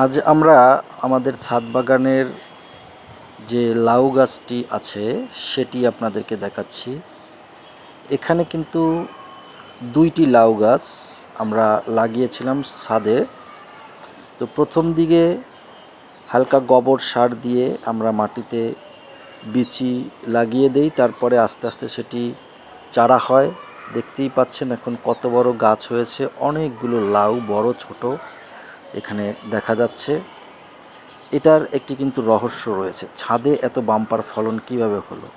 আজ আমরা আমাদের ছাদ বাগানের যে লাউ গাছটি আছে, সেটি আপনাদেরকে দেখাচ্ছি। এখানে কিন্তু দুইটি লাউ গাছ আমরা লাগিয়েছিলাম ছাদে। তো প্রথম দিকে হালকা গোবর সার দিয়ে আমরা মাটিতে বিচি লাগিয়ে দেই, তারপরে আস্তে আস্তে সেটি চারা হয়। দেখতেই পাচ্ছেন এখন কত বড় গাছ হয়েছে, অনেকগুলো লাউ, বড়, ছোট। এখানে দেখা যাচ্ছে। এটার একটি কিন্তু রহস্য রয়েছে। ছাদে এত বাম্পার ফলন কীভাবে হলো?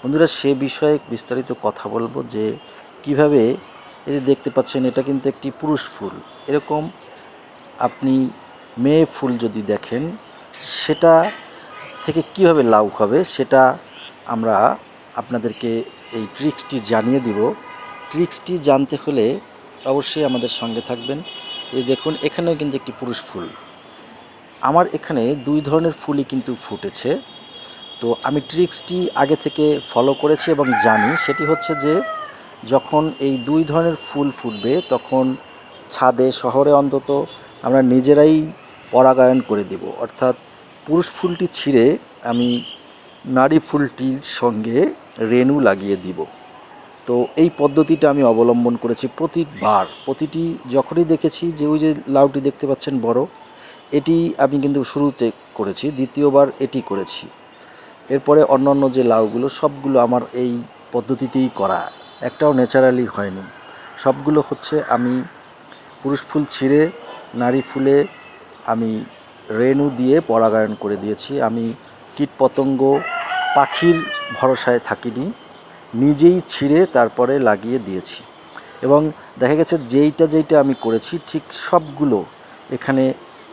বন্ধুরা, সে বিষয়ে বিস্তারিত কথা বলব যে কীভাবে এই যে দেখতে পাচ্ছেন, এটা কিন্তু একটি পুরুষ ফুল। এরকম আপনি মেয়ে ফুল যদি দেখেন, সেটা থেকে কীভাবে লাউ হবে, সেটা আমরা আপনাদেরকে এই ট্রিক্সটি জানিয়ে দিব। ট্রিক্সটি জানতে হলে অবশ্যই আমাদের সঙ্গে থাকবেন। এই দেখুন, এখানেও কিন্তু একটি পুরুষ ফুল। আমার এখানে দুই ধরনের ফুলই কিন্তু ফুটেছে। তো আমি ট্রিক্সটি আগে থেকে ফলো করেছি এবং জানি, সেটি হচ্ছে যে যখন এই দুই ধরনের ফুল ফুটবে, তখন ছাদে, শহরে অন্তত, আমরা নিজেরাই পরাগায়ন করে দেব। অর্থাৎ পুরুষ ফুলটি ছিঁড়ে আমি নারী ফুলটির সঙ্গে রেণু লাগিয়ে দিব। তো এই পদ্ধতিটা আমি অবলম্বন করেছি প্রতিবার। প্রতিটি যখনই দেখেছি যে ওই যে লাউটি দেখতে পাচ্ছেন বড়, এটি আমি কিন্তু শুরুতে করেছি, দ্বিতীয়বার এটি করেছি। এরপরে অন্যান্য যে লাউগুলো, সবগুলো আমার এই পদ্ধতিতেই করা, একটাও ন্যাচারালি হয়নি। সবগুলো হচ্ছে আমি পুরুষ ফুল ছিঁড়ে, নারী ফুলে আমি রেণু দিয়ে পরাগায়ন করে দিয়েছি। আমি কীটপতঙ্গ পাখির ভরসায় থাকিনি। নিজেই ছিঁড়ে তারপরে লাগিয়ে দিয়েছি। এবং দেখা গেছে যেইটা যেইটা আমি করেছি, ঠিক সবগুলো এখানে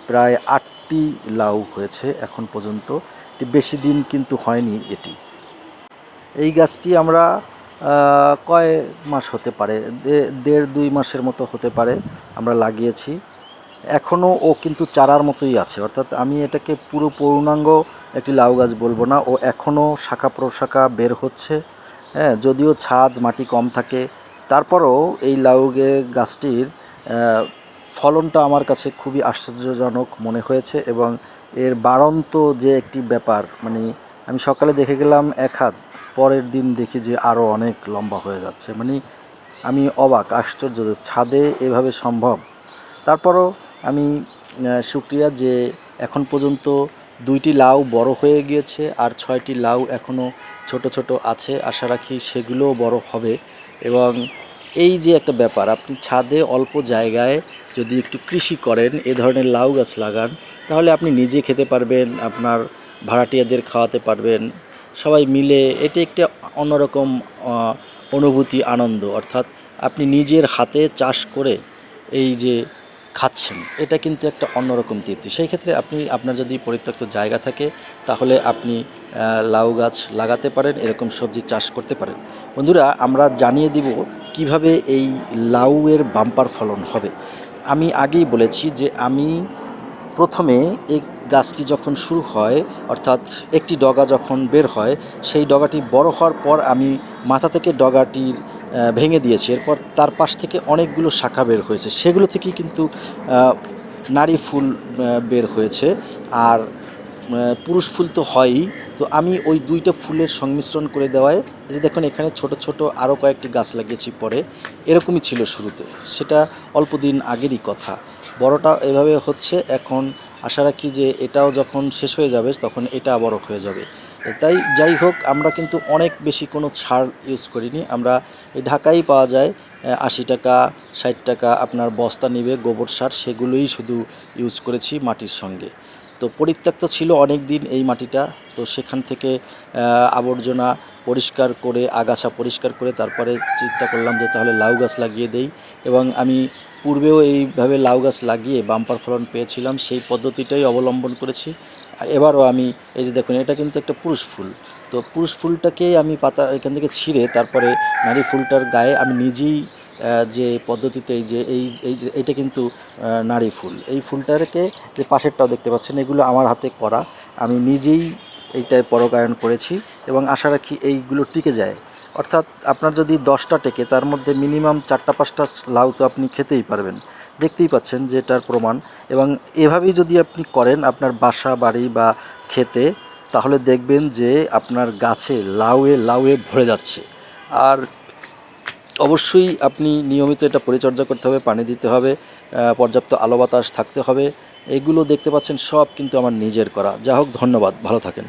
প্রায় আটটি লাউ হয়েছে এখন পর্যন্ত। বেশি দিন কিন্তু হয়নি এটি। এই গাছটি আমরা কয় মাস হতে পারে? দেড় দুই মাসের মতো হতে পারে আমরা লাগিয়েছি। এখনও ও কিন্তু চারার মতোই আছে। অর্থাৎ আমি এটাকে পুরো পূর্ণাঙ্গ একটি লাউ গাছ বলব না। ও এখনও শাখা প্রশাখা বের হচ্ছে। হ্যাঁ যদিও ছাদ মাটি কম থাকে তারপরও এই লাউ গে- গাছটির ফলনটা আমার কাছে খুবই আশ্চর্যজনক মনে হয়েছে এবং এর বাড়ন্ত যে একটি ব্যাপার মানে আমি সকালে দেখে গেলাম এক হাত পরের দিন দেখি যে আরও অনেক লম্বা হয়ে যাচ্ছে। মানে আমি অবাক আশ্চর্য যে ছাদে এভাবে সম্ভব। তারপরও আমি আহ, শুক্রিয়া যে এখন পর্যন্ত দুইটি লাউ বড় হয়ে গিয়েছে আর ছয়টি লাউ এখনও ছোট ছোট আছে। আশা রাখি সেগুলোও বড় হবে। এবং এই যে একটা ব্যাপার, আপনি ছাদে অল্প জায়গায় যদি একটু কৃষি করেন, এ ধরনের লাউ গাছ লাগান, তাহলে আপনি নিজে খেতে পারবেন, আপনার ভাড়াটিয়াদের খাওয়াতে পারবেন। সবাই মিলে এটি একটা অন্যরকম অনুভূতি, আনন্দ। অর্থাৎ আপনি নিজের হাতে চাষ করে এই যে খাচ্ছেন, এটা কিন্তু একটা অন্যরকম তৃপ্তি। সেই ক্ষেত্রে আপনি, আপনার যদি পরিত্যক্ত জায়গা থাকে, তাহলে আপনি লাউ গাছ লাগাতে পারেন, এরকম সবজি চাষ করতে পারেন। বন্ধুরা, আমরা জানিয়ে দিব কীভাবে এই লাউয়ের বাম্পার ফলন হবে। আমি আগেই বলেছি যে আমি প্রথমে এই গাছটি যখন শুরু হয়, অর্থাৎ একটি ডগা যখন বের হয়, সেই ডগাটি বড় হওয়ার পর আমি মাথা থেকে ডগাটির ভেঙে দিয়েছি। এরপর তার পাশ থেকে অনেকগুলো শাখা বের হয়েছে। সেগুলো থেকেই কিন্তু নারী ফুল বের হয়েছে। আর পুরুষ ফুল তো হয়ই। তো আমি ওই দুইটা ফুলের সংমিশ্রণ করে দেওয়ায় যে দেখুন, এখানে ছোট ছোট আরও কয়েকটি গাছ লাগিয়েছি পরে। এরকমই ছিল শুরুতে। সেটা অল্প দিন আগেরই কথা। বড়টা এভাবে হচ্ছে, এখন আশা রাখি যে এটাও যখন শেষ হয়ে যাবে, তখন এটা আবারও হয়ে যাবে। তাই যাই হোক, আমরা কিন্তু অনেক বেশি কোনো ছাড় ইউজ করিনি। আমরা এই ঢাকাই পাওয়া যায় আশি টাকা, ষাট টাকা আপনার বস্তা নিবে, গোবর সার, সেগুলোই শুধু ইউজ করেছি মাটির সঙ্গে। তো পরিত্যক্ত ছিল অনেক দিন এই মাটিটা। তো সেখান থেকে আবর্জনা পরিষ্কার করে, আগাছা পরিষ্কার করে তারপরে চিন্তা করলাম যে তাহলে লাউ গাছ লাগিয়ে দেই। এবং আমি পূর্বেও এইভাবে লাউ গাছ লাগিয়ে বাম্পার ফলন পেয়েছিলাম, সেই পদ্ধতিটাই অবলম্বন করেছি। এবারও আমি, এই যে দেখুন, এটা কিন্তু একটা পুরুষ ফুল। তো পুরুষ ফুলটাকেই আমি পাতা এখান থেকে ছিঁড়ে তারপরে নারী ফুলটার গায়ে আমি নিজেই যে পদ্ধতিতে এই যে এই এই, এইটা কিন্তু নারী ফুল। এই ফুলটাকে যে পাশেরটাও দেখতে পাচ্ছেন, এগুলো আমার হাতে করা। আমি নিজেই এইটায় পরগায়ন করেছি এবং আশা রাখি এইগুলো টিকে যায়। অর্থাৎ আপনার যদি দশটা টেকে, তার মধ্যে মিনিমাম চারটা, পাঁচটা লাউ তো আপনি খেতেই পারবেন। দেখতেই পাচ্ছেন যে এটার প্রমাণ। এবং এভাবেই যদি আপনি করেন আপনার বাসা, বাড়ি বা খেতে, তাহলে দেখবেন যে আপনার গাছে লাউয়ে লাউয়ে ভরে যাচ্ছে। আর অবশ্যই আপনি নিয়মিত এটা পরিচর্যা করতে হবে, পানি দিতে হবে পর্যাপ্ত আলো বাতাস থাকতে হবে। এগুলো দেখতে পাচ্ছেন সব কিন্তু আমার নিজের করা। যা হোক ধন্যবাদ। ভালো থাকেন।